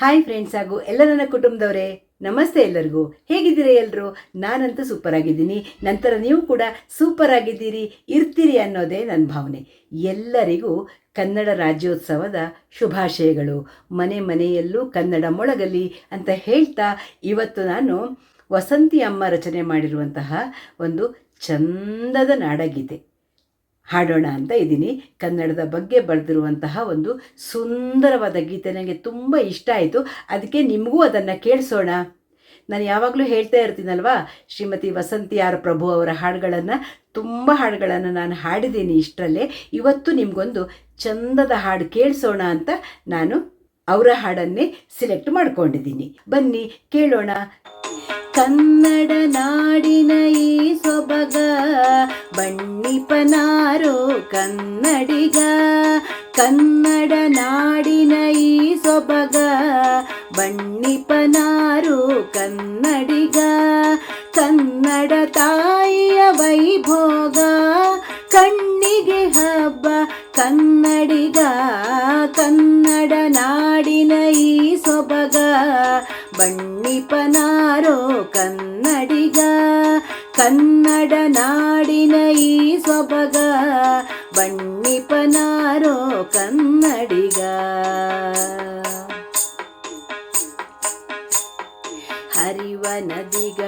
Hi friends ಹಾಗೂ ಎಲ್ಲ ನನ್ನ ಕುಟುಂಬದವರೇ, ನಮಸ್ತೆ ಎಲ್ಲರಿಗೂ. ಹೇಗಿದ್ದೀರಿ ಎಲ್ಲರೂ ನಾನಂತೂ ಸೂಪರ್ ಆಗಿದ್ದೀನಿ. ನಂತರ ನೀವು ಕೂಡ ಸೂಪರ್ ಆಗಿದ್ದೀರಿ, ಇರ್ತೀರಿ ಅನ್ನೋದೇ ನನ್ನ ಭಾವನೆ. ಎಲ್ಲರಿಗೂ ಕನ್ನಡ ರಾಜ್ಯೋತ್ಸವದ ಶುಭಾಶಯಗಳು. ಮನೆ ಮನೆಯಲ್ಲೂ ಕನ್ನಡ ಮೊಳಗಲಿ ಅಂತ ಹೇಳ್ತಾ ಇವತ್ತು ನಾನು ವಸಂತಿ ಅಮ್ಮ ರಚನೆ ಮಾಡಿರುವಂತಹ ಒಂದು ಚಂದದ ನಾಡಗೀತೆ. ಹಾಡೋಣ ಅಂತ ಇದ್ದೀನಿ. ಕನ್ನಡದ ಬಗ್ಗೆ ಬರೆದಿರುವಂತಹ ಒಂದು ಸುಂದರವಾದ ಗೀತೆ ನನಗೆ ತುಂಬ ಇಷ್ಟ ಆಯಿತು. ಅದಕ್ಕೆ ನಿಮಗೂ ಅದನ್ನು ಕೇಳಿಸೋಣ. ನಾನು ಯಾವಾಗಲೂ ಹೇಳ್ತಾ ಇರ್ತೀನಲ್ವಾ, ಶ್ರೀಮತಿ ವಸಂತಿ ಆರ್ ಪ್ರಭು ಅವರ ಹಾಡುಗಳನ್ನು, ತುಂಬ ಹಾಡುಗಳನ್ನು ನಾನು ಹಾಡಿದ್ದೀನಿ ಇಷ್ಟರಲ್ಲೇ. ಇವತ್ತು ನಿಮಗೊಂದು ಚಂದದ ಹಾಡು ಕೇಳಿಸೋಣ ಅಂತ ನಾನು ಅವರ ಹಾಡನ್ನೇ ಸಿಲೆಕ್ಟ್ ಮಾಡ್ಕೊಂಡಿದ್ದೀನಿ. ಬನ್ನಿ, ಕೇಳೋಣ. ಕನ್ನಡ ನಾಡಿನ ಈ ಸೊಬಗ ಬಣ್ಣಿಪನಾರೋ ಕನ್ನಡಿಗ, ಕನ್ನಡ ನಾಡಿನ ಈ ಸೊಬಗ. ಬಣ್ಣಿಪನಾರೋ ಕನ್ನಡಿಗ, ಕನ್ನಡ ತಾಯಿಯ ವೈಭೋಗ. ಕಣ್ಣಿಗೆ ಹಬ್ಬ ಕನ್ನಡಿಗ, ಕನ್ನಡ ನಾಡಿನ ಈ ಸೊಬಗ. ಬಣ್ಣಿಪನಾರೋ ಕನ್ನಡಿಗ. ಕನ್ನಡ ನಾಡಿನ ಈ ಸೊಬಗ ಬಣ್ಣಿಪನಾರೋ ಕನ್ನಡಿಗ. ಹರಿವ ನದಿಗಳ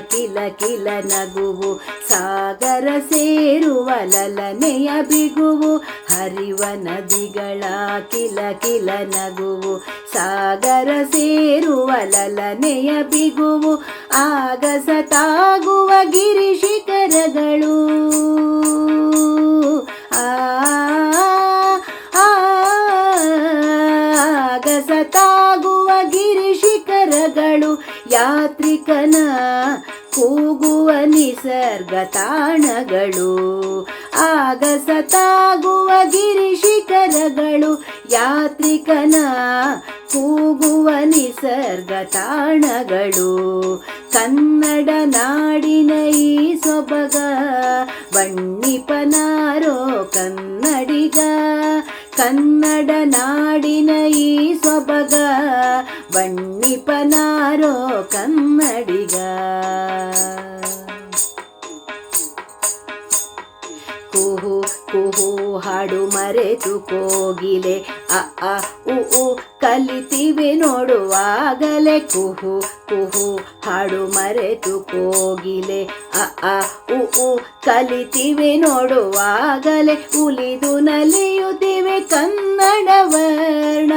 ಕಿಲ ಕಿಲ ನಗುವು. ಸಾಗರ ಸೇರುವ ಲಲನೆಯ ಬಿಗುವು. ಹರಿವ ನದಿಗಳ ಕಿಲ ಕಿಲ ನಗುವು. ಸಾಗರ ಸೇರುವ ಲಲನೆಯ ಬಿಗುವು. ಆಗಸ ತಾಗುವ ಗಿರಿ ಶಿಖರಗಳು. ಯಾತ್ರಿಕನ ಕೂಗುವ ನಿಸರ್ಗ ತಾಣಗಳು ಆಗ ಸತಾಗುವ ಗಿರಿ ಶಿಖರಗಳು, ಯಾತ್ರಿಕನ ಕೂಗುವ ನಿಸರ್ಗ ತಾಣಗಳು. ಕನ್ನಡ ನಾಡಿನ ಈ ಸೊಬಗ ಬಣ್ಣಿಪನಾರೋ ಕನ್ನಡಿಗ. ಕನ್ನಡ ನಾಡಿನ ಈ ಸೊಬಗ ಕನ್ನಡಿಗ ಕುಹು ಕುಹು ಹಾಡು ಮರೆತು ಕೋಗಿಲೆ. ಅ ಅ, ಉ ಉ ಕಲಿತೀವಿ ನೋಡುವಾಗಲೇ. ಕುಹು ಕುಹು ಹಾಡು ಮರೆತು ಕೋಗಿಲೆ. ಅ ಆ ಉ ಉ ಕಲಿತೀವಿ ನೋಡುವಾಗಲೇ. ಉಲಿದು ನಲಿಯುತ್ತಿವೆ ಕನ್ನಡ ವರ್ಣಮಾಲೆ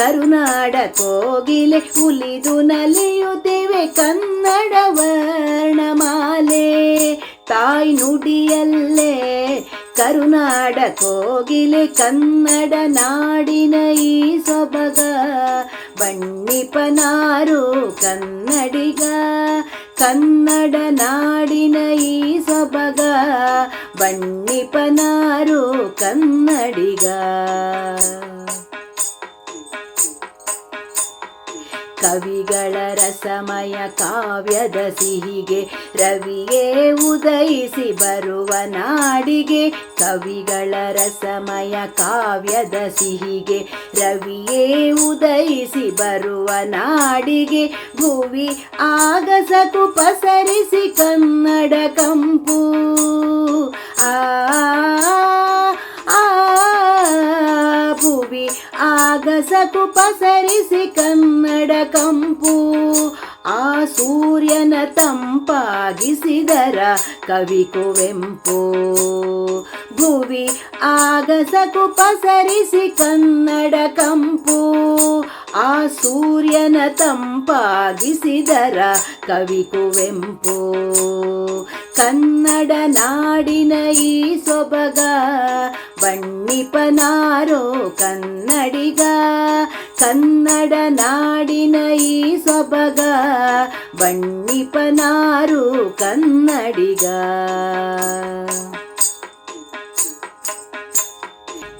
ಕರುನಾಡ ಕೋಗಿಲೆ ಉಲಿದು ನಲಿಯುತ್ತಿವೆ ಕನ್ನಡ ವರ್ಣಮಾಲೆ ತಾಯಿ ನುಡಿಯಲ್ಲೇ ಕರುನಾಡ ಕೋಗಿಲೆ ಕನ್ನಡ ನಾಡಿನ ಈ ಸೊಬಗ. ಬಣ್ಣಿಪನಾರು ಕನ್ನಡಿಗ, ಕನ್ನಡ ನಾಡಿನ ಈ ಸೊಬಗ. ಬಣ್ಣಿಪನಾರು ಕನ್ನಡಿಗ. ಕವಿಗಳ ರಸಮಯ ಕಾವ್ಯದ ಸಿಹಿಗೆ ರವಿಯೇ ಉದಯಿಸಿ ಬರುವ ನಾಡಿಗೆ ಕವಿಗಳ ರಸಮಯ ಕಾವ್ಯದ ಸಿಹಿಗೆ ರವಿಯೇ ಉದಯಿಸಿ ಬರುವ ನಾಡಿಗೆ ಭುವಿ ಆಗಸಕು ಪಸರಿಸಿ ಕನ್ನಡ ಕಂಪು. ಆ. ಆಗಸಕು ಪಸರಿಸಿ ಕನ್ನಡ ಕಂಪು. ಆ ಸೂರ್ಯನ ತಂಪಾಗಿಸಿದರ ಕವಿ ಕುವೆಂಪು. ಭುವಿ ಆಗಸಕು ಪಸರಿಸಿ ಕನ್ನಡ ಕಂಪು. ಆ ಸೂರ್ಯನ ತಂಪಾಗಿಸಿದರ ಕವಿ ಕುವೆಂಪು. ಕನ್ನಡ ನಾಡಿನ ಈ ಸೊಬಗ ಬಣ್ಣಿಪನಾರೋ ಕನ್ನಡಿಗ ಕನ್ನಡ ನಾಡಿನ ಈ ಸೊಬಗ ಬಣ್ಣಿಪನಾರು ಕನ್ನಡಿಗ.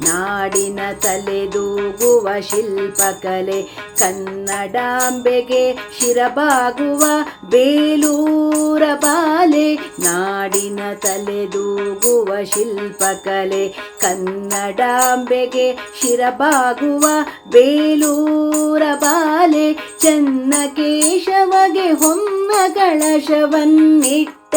ನಾಡಿನ ತಲೆದೂಗುವ ಶಿಲ್ಪಕಲೆ ಕನ್ನಡಾಂಬೆಗೆ ಶಿರಬಾಗುವ ಬೇಲೂರ. ಬಾಲೆ ನಾಡಿನ ತಲೆದೂಗುವ ಶಿಲ್ಪಕಲೆ ಕನ್ನಡಾಂಬೆಗೆ ಶಿರಬಾಗುವ ಬೇಲೂರ ಬಾಲೆ ಚನ್ನ ಕೇಶವಗೆ ಹೊನ್ನ ಕಳಶವನ್ನಿಟ್ಟ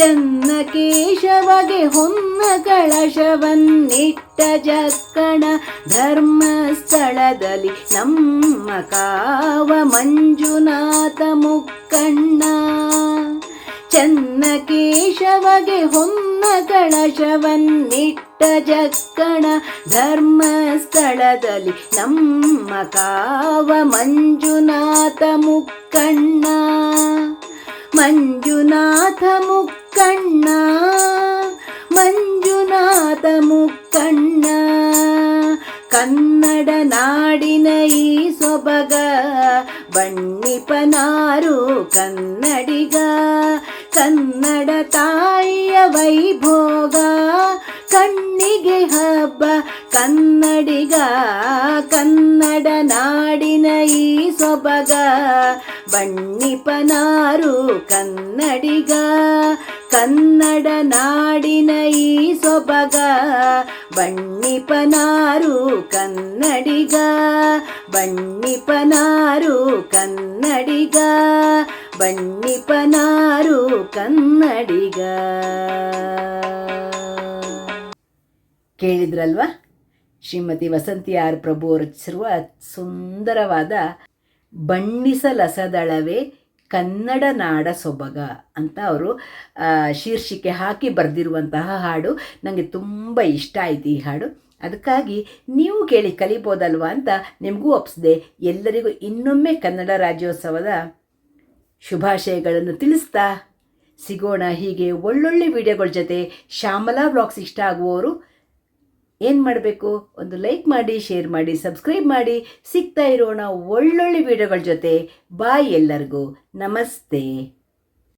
ಚನ್ನ ಕೇಶವಗೆ ಹೊನ್ನ ಕಳಶವನ್ನಿಟ್ಟ ಜಕ್ಕಣ ಧರ್ಮಸ್ಥಳದಲ್ಲಿ ನಮ್ಮ ಕಾವ ಮಂಜುನಾಥ ಮುಕ್ಕಣ್ಣ. ಚನ್ನ ಕೇಶವಗೆ ಹೊನ್ನ ಕಳಶವನ್ನಿಟ್ಟ ಜಕ್ಕಣ ಧರ್ಮಸ್ಥಳದಲ್ಲಿ ನಮ್ಮ ಕಾವ ಮಂಜುನಾಥ ಮುಕ್ಕಣ್ಣ. ಮಂಜುನಾಥ ಮುಕ್ಕಣ್ಣ, ಮಂಜುನಾಥ ಮುಕ್ಕಣ್ಣ. ಕನ್ನಡ ನಾಡಿನ ಈ ಸೊಬಗ ಬಣ್ಣಿಪನಾರು ಕನ್ನಡಿಗ. ಕನ್ನಡ ತಾಯಿಯ ವೈಭೋಗ, ಕಣ್ಣಿಗೆ ಹಬ್ಬ ಕನ್ನಡಿಗ. ಕನ್ನಡ ನಾಡಿನ ಈ ಸೊಬಗ ಬಣ್ಣಿಪನಾರು ಕನ್ನಡಿಗ. ಕನ್ನಡ ನಾಡಿನ ಈ ಸೊಬಗ. ಬಣ್ಣಿಪನಾರು ಕನ್ನಡಿಗ. ಬಣ್ಣಿಪನಾರು ಕನ್ನಡಿಗ. ಬಣ್ಣಿಪನಾರು ಕನ್ನಡಿಗ. ಕೇಳಿದ್ರಲ್ವಾ? ಶ್ರೀಮತಿ ವಸಂತಿ ಆರ್ ಪ್ರಭು ರಚಿಸಿರುವ ಸುಂದರವಾದ ಬಣ್ಣಿಸಲಸದಳವೇ ಕನ್ನಡ ನಾಡ ಸೊಬಗ ಅಂತ ಅವರು ಶೀರ್ಷಿಕೆ ಹಾಕಿ ಬರೆದಿರುವಂತಹ ಹಾಡು. ನನಗೆ ತುಂಬ ಇಷ್ಟ ಆಯಿತು ಈ ಹಾಡು. ಅದಕ್ಕಾಗಿ ನೀವು ಕೇಳಿ ಕಲಿಬೋದಲ್ವ ಅಂತ ನಿಮಗೂ ಒಪ್ಪಿಸ್ದೆ ಎಲ್ಲರಿಗೂ ಇನ್ನೊಮ್ಮೆ ಕನ್ನಡ ರಾಜ್ಯೋತ್ಸವದ ಶುಭಾಶಯಗಳನ್ನು ತಿಳಿಸ್ತಾ ಸಿಗೋಣ ಹೀಗೆ ಒಳ್ಳೊಳ್ಳೆ ವಿಡಿಯೋಗಳ ಜೊತೆ. ಶ್ಯಾಮಲಾ ಬ್ಲಾಗ್ಸ್ ಇಷ್ಟ ಆಗುವವರು ಏನು ಮಾಡಬೇಕು? ಒಂದು ಲೈಕ್ ಮಾಡಿ ಶೇರ್ ಮಾಡಿ ಸಬ್ಸ್ಕ್ರೈಬ್ ಮಾಡಿ. ಸಿಗ್ತಾ ಇರೋಣ ಒಳ್ಳೊಳ್ಳೆ ವಿಡಿಯೋಗಳ ಜೊತೆ. ಬಾಯ್ ಎಲ್ಲರಿಗೂ. ನಮಸ್ತೆ.